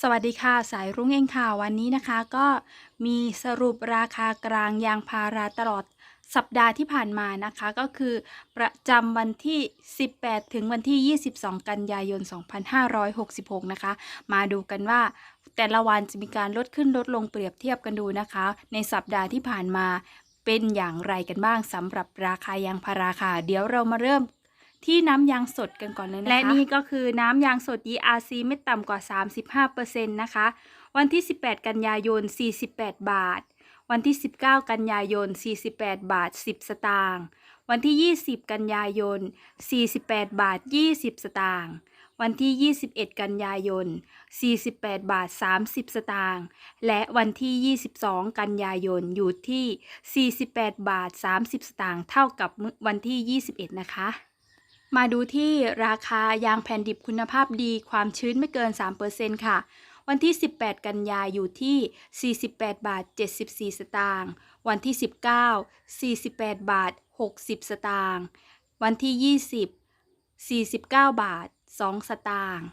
สวัสดีค่ะ สายรุ้งเองค่ะวันนี้นะคะก็มีสรุปราคากลางยางพาราตลอดสัปดาห์ที่ผ่านมานะคะ ก็คือประจำวันที่ 18 ถึงวันที่ 22 กันยายน 2566 นะคะ มาดูกันว่าแต่ละวันจะมีการลดขึ้นลดลงเปรียบเทียบกันดูนะคะ ในสัปดาห์ที่ผ่านมาเป็นอย่างไรกันบ้างสำหรับราคายางพาราค่ะเดี๋ยวเรามาเริ่ม ที่น้ำยางสดกันก่อนเลยนะคะ และนี่ก็คือน้ำยางสด ERC ไม่ต่ำกว่า 35%นะคะ วันที่ 18 กันยายน 48 บาท วันที่ 19 กันยายน 48 บาท 10 สตางค์ วันที่ 20 กันยายน 48 บาท 20 สตางค์วันที่ 21 กันยายน 48 บาท 30 สตางค์ และวันที่ 22 กันยายน อยู่ที่ 48 บาท 30 สตางค์ เท่ากับวันที่ 21 นะคะ มาดูที่ราคายางแผ่นดิบคุณภาพดีความชื้นไม่เกิน 3%ค่ะ วันที่ 18 กันยาอยู่ที่ 48 บาท 74 สตางค์วันที่ 19 48 บาท 60 สตางค์วันที่ 20 49 บาท 2 สตางค์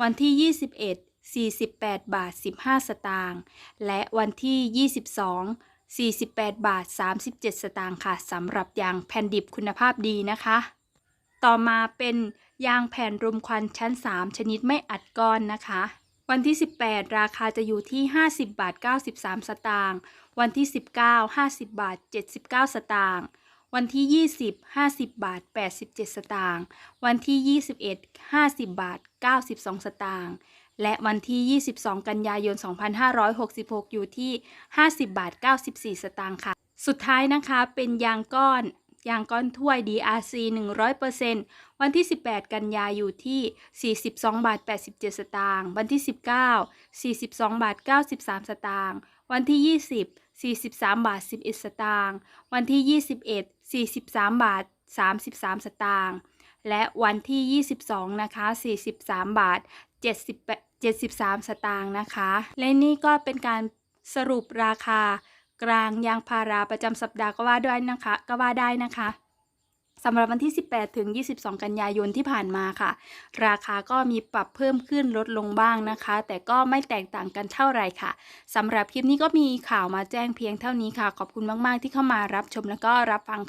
วันที่ 21 48 บาท 15 สตางค์และวันที่ 22 48 บาท 37 สตางค์ค่ะสำหรับยางแผ่นดิบคุณภาพดีนะคะ ต่อมาเป็นยางแผ่นรมควันชั้น 3 ชนิดไม่อัดก้อนนะคะ วันที่ 18 ราคาจะอยู่ที่ 50 บาท 93 สตางค์วันที่ 19 50 บาท 79 สตางค์วันที่ 20 50 บาท 87 สตางค์วันที่ 21 50 บาท 92 สตางค์และวันที่ 22 กันยายน 2566 อยู่ที่ 50 บาท 94 สตางค์ค่ะ สุดท้ายนะคะเป็นยางก้อน ยางก้อนถ้วย DRC 100%วันที่ 18 กันยาอยู่ที่ 42 บาท 87 สตางค์ วันที่ 19 42 บาท 93 สตางค์ วันที่ 20 43 บาท 11 สตางค์ วันที่ 21 43 บาท 33 สตางค์ และวันที่ 22 นะคะ 43 บาท70 73 สตางค์นะคะ และนี่ก็เป็นการสรุปราคา กลางยางพาราประจำสัปดาห์ก็ว่าด้วยนะคะ ก็ว่าได้นะคะสำหรับวันที่ 18 ถึง 22 กันยายนที่ผ่านมาค่ะ ราคาก็มีปรับเพิ่มขึ้นลดลงบ้างนะคะ แต่ก็ไม่แตกต่างกันเท่าไหร่ค่ะสำหรับคลิปนี้ก็มีข่าวมาแจ้งเพียงเท่านี้ค่ะ ขอบคุณมาก ๆ ที่เข้ามารับชมแล้วก็รับฟัง